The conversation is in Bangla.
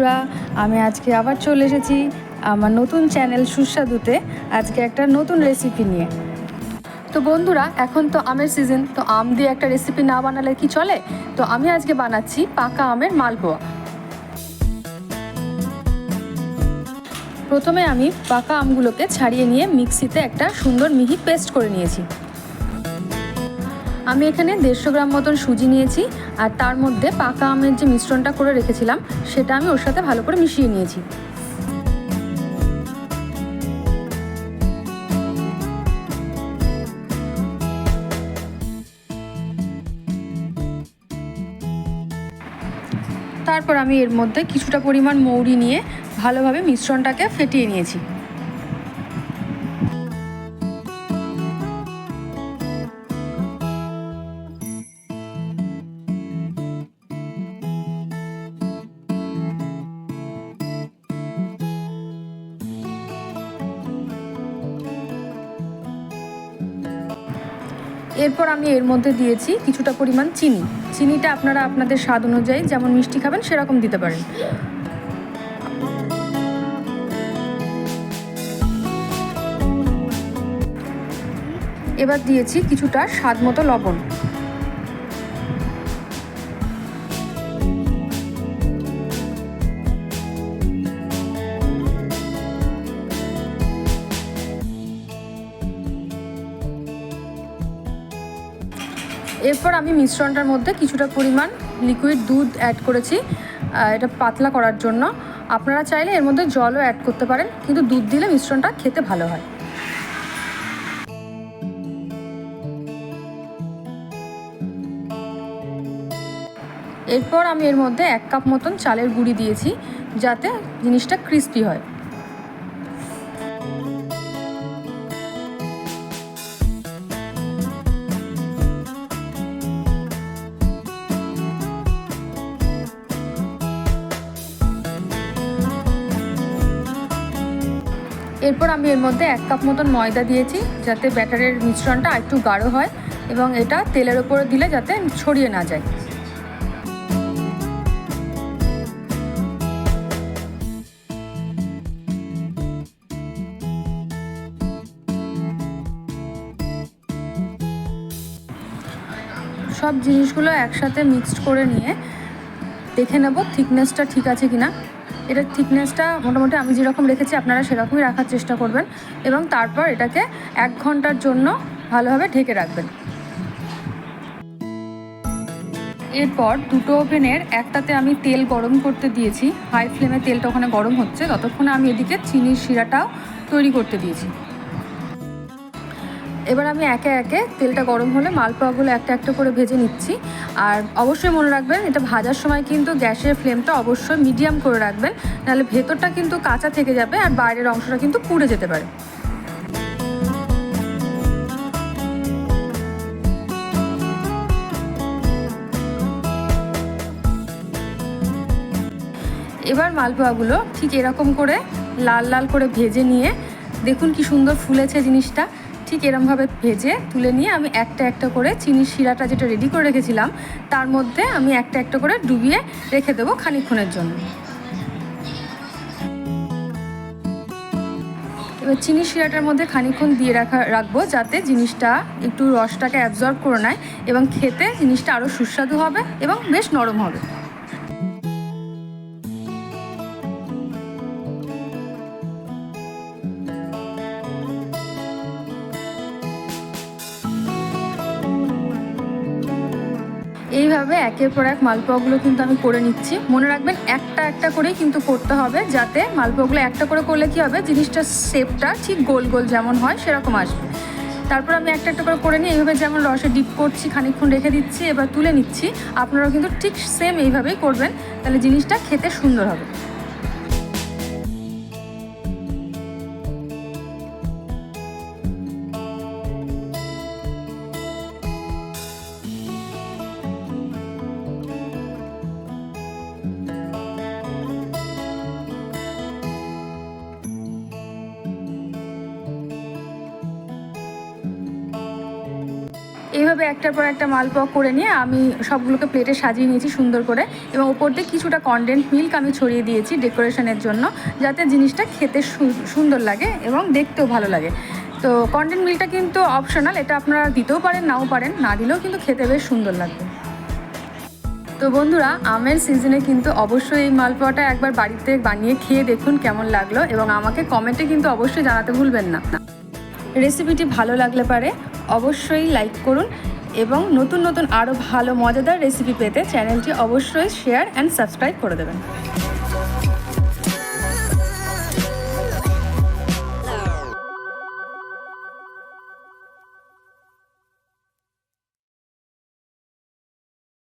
বন্ধুরা, আমি আজকে আবার চলে এসেছি আমার নতুন চ্যানেল সুস্বাদুতে আজকে একটা নতুন রেসিপি নিয়ে। তো বন্ধুরা, এখন তো আমের সিজন তো আম দিয়ে একটা রেসিপি না বানালে কি চলে? তো আমি আজকে বানাচ্ছি পাকা আমের মালপোয়া। প্রথমে আমি পাকা আমগুলোকে ছাড়িয়ে নিয়ে মিক্সিতে একটা সুন্দর মিহি পেস্ট করে নিয়েছি। আমি এখানে দেড়শো গ্রাম মতন সুজি নিয়েছি আর তার মধ্যে পাকা আমের যে মিশ্রণটা করে রেখেছিলাম, সেটা আমি ওর সাথে ভালো করে মিশিয়ে নিয়েছি। তারপর আমি এর মধ্যে কিছুটা পরিমাণ মৌরি নিয়ে ভালোভাবে মিশ্রণটাকে ফেটিয়ে নিয়েছি। এরপর আমি এর মধ্যে দিয়েছি কিছুটা পরিমাণ চিনি। চিনিটা আপনারা আপনাদের স্বাদ অনুযায়ী যেমন মিষ্টি খাবেন, সেরকম দিতে পারেন। এবার দিয়েছি কিছুটা স্বাদ মতো লবণ। এরপর আমি মিশ্রণটার মধ্যে কিছুটা পরিমাণ লিকুইড দুধ অ্যাড করেছি এটা পাতলা করার জন্য। আপনারা চাইলে এর মধ্যে জলও অ্যাড করতে পারেন, কিন্তু দুধ দিলে মিশ্রণটা খেতে ভালো হয়। এরপর আমি এর মধ্যে এক কাপ মতন চালের গুঁড়ি দিয়েছি, যাতে জিনিসটা ক্রিস্পি হয়। এরপর আমি এর মধ্যে এক কাপ মতন ময়দা দিয়েছি, যাতে ব্যাটারের মিশ্রণটা একটু গাঢ় হয় এবং এটা তেলের ওপরে দিলে যাতে ছড়িয়ে না যায়। সব জিনিসগুলো একসাথে মিক্সড করে নিয়ে দেখে নেব থিকনেসটা ঠিক আছে কিনা। এটার থিকনেসটা মোটামুটি আমি যেরকম রেখেছি, আপনারা সেরকমই রাখার চেষ্টা করবেন এবং তারপর এটাকে এক ঘণ্টার জন্য ভালোভাবে ঢেকে রাখবেন। এরপর দুটো ওভেনের একটাতে আমি তেল গরম করতে দিয়েছি, হাই ফ্লেমে তেলটা ওখানে গরম হচ্ছে, ততক্ষণে আমি এদিকে চিনির শিরাটাও তৈরি করতে দিয়েছি। এবার আমি একে একে তেলটা গরম হলে মালপোয়াগুলো একটা একটা করে ভেজে নিচ্ছি। আর অবশ্যই মনে রাখবেন, এটা ভাজার সময় কিন্তু গ্যাসের ফ্লেমটা অবশ্যই মিডিয়াম করে রাখবেন, নাহলে ভেতরটা কিন্তু কাঁচা থেকে যাবে আর বাইরের অংশটা কিন্তু পুড়ে যেতে পারে। এবার মালপোয়াগুলো ঠিক এরকম করে লাল লাল করে ভেজে নিয়ে, দেখুন কি সুন্দর ফুলেছে জিনিসটা। ঠিক এরমভাবে ভেজে তুলে নিয়ে আমি একটা একটা করে চিনির শিরাটা যেটা রেডি করে রেখেছিলাম, তার মধ্যে আমি একটা একটা করে ডুবিয়ে রেখে দেবো খানিক্ষণের জন্য। এবার চিনি শিরাটার মধ্যে খানিক্ষণ দিয়ে রাখা, রাখব যাতে জিনিসটা একটু রসটাকে অ্যাবজর্ব করে নেয় এবং খেতে জিনিসটা আরও সুস্বাদু হবে এবং বেশ নরম হবে। এইভাবে একের পর এক মালপোয়াগুলো কিন্তু আমি করে নিচ্ছি। মনে রাখবেন একটা একটা করেই কিন্তু করতে হবে, যাতে মালপোয়াগুলো একটা করে করলে কি হবে, জিনিসটার শেপটা ঠিক গোল গোল যেমন হয় সেরকম আসবে। তারপর আমি একটা একটা করে করে নিই এইভাবে যেমন রসে ডিপ করছি, খানিকক্ষণ রেখে দিচ্ছি, এবার তুলে নিচ্ছি। আপনারাও কিন্তু ঠিক সেম এইভাবেই করবেন, তাহলে জিনিসটা খেতে সুন্দর হবে। এইভাবে একটার পর একটা মালপোয়া করে নিয়ে আমি সবগুলোকে প্লেটে সাজিয়ে নিয়েছি সুন্দর করে। এবং ওপর দিয়ে কিছুটা কন্ডেন্ট মিল্ক আমি ছড়িয়ে দিয়েছি ডেকোরেশনের জন্য, যাতে জিনিসটা খেতে সুন্দর লাগে এবং দেখতেও ভালো লাগে। তো কন্ডেন্ট মিল্কটা কিন্তু অপশনাল এটা আপনারা দিতেও পারেন, নাও পারেন, না দিলেও কিন্তু খেতে বেশ সুন্দর লাগবে। তো বন্ধুরা, আমের সিজনে কিন্তু অবশ্যই এই মালপোয়াটা একবার বাড়িতে বানিয়ে খেয়ে দেখুন কেমন লাগল এবং আমাকে কমেন্টে কিন্তু অবশ্যই জানাতে ভুলবেন না। রেসিপিটি ভালো লাগলে পারে অবশ্যই লাইক করুন এবং নতুন নতুন আরও ভালো মজাদার রেসিপি পেতে চ্যানেলটি অবশ্যই শেয়ার অ্যান্ড সাবস্ক্রাইব করে দেবেন।